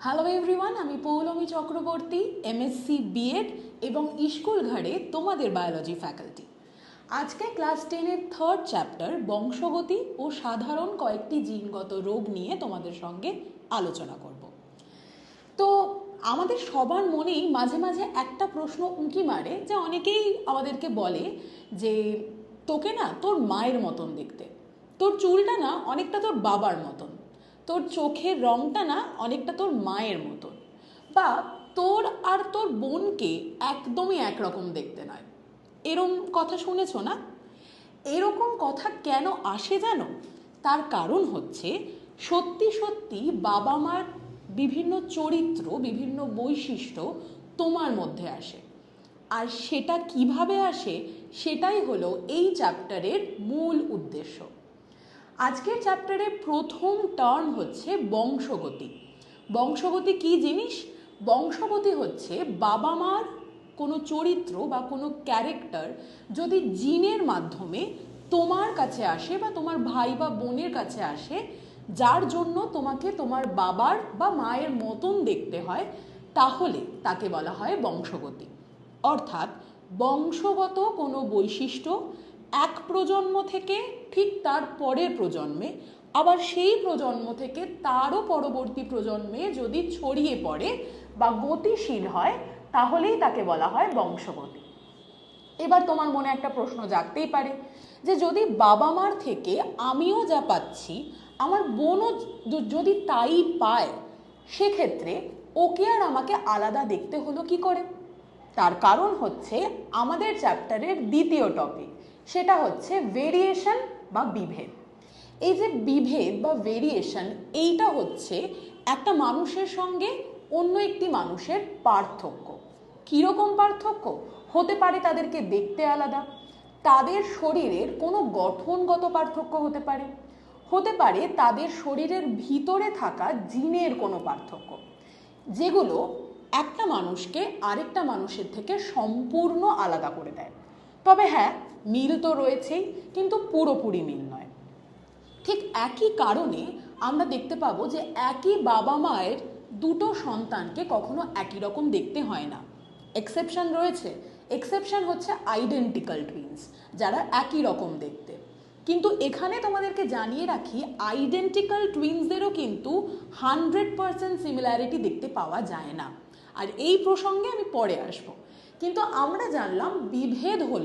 Hello everyone আমি Poulami Chakraborty MSc BEd এবং school ঘাড়ে তোমাদের বায়োলজি ফ্যাকাল্টি আজকে ক্লাস টেনের থার্ড চ্যাপ্টার বংশগতি ও সাধারণ কয়েকটি জিনগত রোগ নিয়ে তোমাদের সঙ্গে আলোচনা করব। তো আমাদের সবার মনেই মাঝে মাঝে একটা প্রশ্ন উঁকি মারে, যে অনেকেই আমাদেরকে বলে যে, তোকে না তোর মায়ের মতন দেখতে। তোর চুলটা না অনেকটা তোর বাবার মতন। তোর চোখের রঙটা না অনেকটা তোর মায়ের মতন। বা তোর আর তোর বোনকে একদমই একরকম দেখতে নয়। এরম কথা শুনেছো না? এরকম কথা কেন আসে জানো? তার কারণ হচ্ছে সত্যি সত্যি বাবা মার বিভিন্ন চরিত্র, বিভিন্ন বৈশিষ্ট্য তোমার মধ্যে আসে। আর সেটা কীভাবে আসে সেটাই হলো এই চ্যাপ্টারের মূল উদ্দেশ্য। আজকের চ্যাপ্টারে প্রথম টার্ম হচ্ছে বংশগতি। বংশগতি কি জিনিস? বংশগতি হচ্ছে বাবা মার কোনো চরিত্র বা কোনো ক্যারেক্টার যদি জিনের মাধ্যমে তোমার কাছে আসে বা তোমার ভাই বা বোনের কাছে আসে, যার জন্য তোমাকে তোমার বাবার বা মায়ের মতন দেখতে হয়, তাহলে তাকে বলা হয় বংশগতি। অর্থাৎ বংশগত কোনো বৈশিষ্ট্য এক প্রজন্ম থেকে ঠিক তার পরের প্রজন্মে, আবার সেই প্রজন্ম থেকে তারও পরবর্তী প্রজন্মে যদি ছড়িয়ে পড়ে বা গতিশীল হয়, তাহলেই তাকে বলা হয় বংশগতি। এবার তোমার মনে একটা প্রশ্ন জাগতেই পারে যে যদি বাবা মার থেকে আমিও যা পাচ্ছি, আমার বোনও যদি তাই পায়, সেক্ষেত্রে ওকে আর আমাকে আলাদা দেখতে হলো কি করে? তার কারণ হচ্ছে আমাদের চ্যাপ্টারের দ্বিতীয় টপিক সেটা হচ্ছে ভেরিয়েশন বা বিভেদ। এই যে বিভেদ বা ভেরিয়েশন এইটা হচ্ছে একটা মানুষের সঙ্গে অন্য একটি মানুষের পার্থক্য। কীরকম পার্থক্য? হতে পারে তাদেরকে দেখতে আলাদা, তাদের শরীরের কোনো গঠনগত পার্থক্য হতে পারে হতে পারে তাদের শরীরের ভিতরে থাকা জিনের কোনো পার্থক্য, যেগুলো একটা মানুষকে আরেকটা মানুষের থেকে সম্পূর্ণ আলাদা করে দেয়। তবে হ্যাঁ মিল তো রয়েছেই, কিন্তু পুরোপুরি মিল নয়। ঠিক একই কারণে আমরা দেখতে পাবো যে একই বাবা মায়ের দুটো সন্তানকে কখনো একই রকম দেখতে হয় না। এক্সেপশন রয়েছে। এক্সেপশন হচ্ছে আইডেন্টিক্যাল টুইন্স যারা একই রকম দেখতে। কিন্তু এখানে তোমাদেরকে জানিয়ে রাখি আইডেন্টিক্যাল টুইন্সদেরও কিন্তু হান্ড্রেড পারসেন্ট সিমিলারিটি দেখতে পাওয়া যায় না। আর এই প্রসঙ্গে আমি পরে আসব। কিন্তু আমরা জানলাম বিভেদ হলো